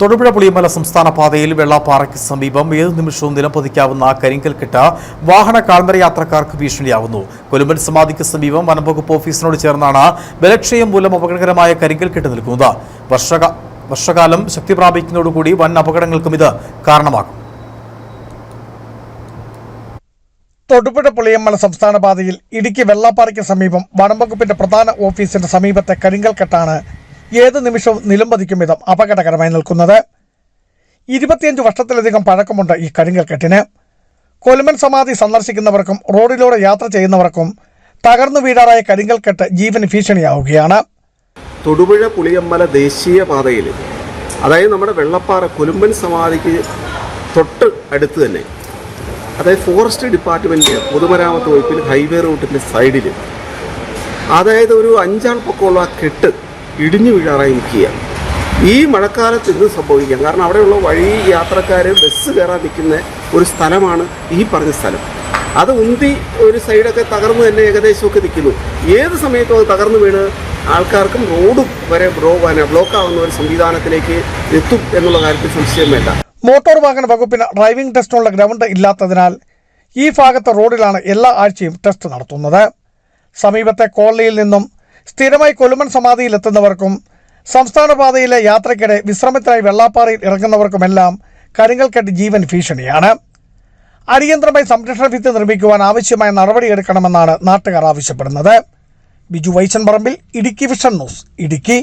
തൊടുപുഴ പുളിയമല സംസ്ഥാന പാതയിൽ വെള്ളാപ്പാറയ്ക്ക് സമീപം ഏത് നിമിഷവും നിലംപതിക്കാവുന്ന കരിങ്കൽ കിട്ട വാഹന കാൽനട യാത്രക്കാർക്ക് ഭീഷണിയാവുന്നു. കൊലുമ്പൻ സമാധിക്ക് സമീപം വനംവകുപ്പ് ഓഫീസിനോട് ചേർന്നാണ് ബലക്ഷയം മൂലം അപകടകരമായ കരിങ്കൽ കെട്ട് നിൽക്കുന്നത്. വർഷക വർഷകാലം ശക്തി പ്രാപിക്കുന്നതോടുകൂടി വൻ അപകടങ്ങൾക്കും ഇത് കാരണമാകും. തൊടുപുഴ പുളിയമ്മല സംസ്ഥാന പാതയിൽ ഇടുക്കി വെള്ളാപ്പാറയ്ക്ക് സമീപം വനംവകുപ്പിന്റെ പ്രധാന ഓഫീസിന്റെ സമീപത്തെ കരിങ്കൽ കെട്ടാണ് ഏത് നിമിഷവും നിലംപതിക്കും വിധം അപകടകരമായി നിൽക്കുന്നത്. ഇരുപത്തിയഞ്ച് വർഷത്തിലധികം പഴക്കമുണ്ട് ഈ കരിങ്കൽ കെട്ടിന് കൊലുമൻ സമാധി സന്ദർശിക്കുന്നവർക്കും റോഡിലൂടെ യാത്ര ചെയ്യുന്നവർക്കും തകർന്നു വീടാറായ കരിങ്കൽ കെട്ട് ജീവന് ഭീഷണിയാവുകയാണ്. തൊടുപുഴ പുളിയമ്പല ദേശീയ പാതയിൽ അതായത് നമ്മുടെ വെള്ളപ്പാറ കൊലുമ്പൻ സമാധിക്ക് തൊട്ട് അടുത്ത് തന്നെ അതായത് ഫോറസ്റ്റ് ഡിപ്പാർട്ട്മെന്റ് പൊതുമരാമത്ത് വകുപ്പിൽ ഹൈവേ റൂട്ടിന്റെ സൈഡിൽ അതായത് ഒരു അഞ്ചാൾ പൊക്കമുള്ള ആ കെട്ട് ഇടിഞ്ഞു വീഴാറായി നിൽക്കുകയാണ്. ഈ മഴക്കാലത്ത് ഇത് സംഭവിക്കാം? കാരണം അവിടെയുള്ള വഴി യാത്രക്കാർ ബസ് കയറാൻ നിൽക്കുന്ന ഒരു സ്ഥലമാണ് ഈ പറഞ്ഞ സ്ഥലം. അത് ഉന്തി ഒരു സൈഡൊക്കെ തകർന്നു തന്നെ ഏകദേശമൊക്കെ നിൽക്കുന്നു. ഏത് സമയത്തും അത് തകർന്നു വീണ് ആൾക്കാർക്കും റോഡും വരെ ബ്ലോക്ക് ആവുന്ന ഒരു സംവിധാനത്തിലേക്ക് എത്തും എന്നുള്ള കാര്യത്തിൽ സംശയം വേണ്ട. മോട്ടോർ വാഹന വകുപ്പിന് ഡ്രൈവിംഗ് ടെസ്റ്റിനുള്ള ഗ്രൗണ്ട് ഇല്ലാത്തതിനാൽ ഈ ഭാഗത്തെ റോഡിലാണ് എല്ലാ ആഴ്ചയും ടെസ്റ്റ് നടത്തുന്നത്. സമീപത്തെ കോളനിയിൽ നിന്നും സ്ഥിരമായി കൊലുമൻ സമാധിയിൽ എത്തുന്നവർക്കും സംസ്ഥാന പാതയിലെ യാത്രയ്ക്കിടെ വിശ്രമത്തിനായി വെള്ളാപ്പാറയിൽ ഇറങ്ങുന്നവർക്കുമെല്ലാം കരിങ്കൽക്കെട്ട് ജീവൻ ഭീഷണിയാണ്. അടിയന്തരമായി സംരക്ഷണ ഭിത്തി നിർമ്മിക്കുവാൻ ആവശ്യമായ നടപടിയെടുക്കണമെന്നാണ് നാട്ടുകാർ ആവശ്യപ്പെടുന്നത്. Biju Vaishan Parambil Idukki vision news Idukki.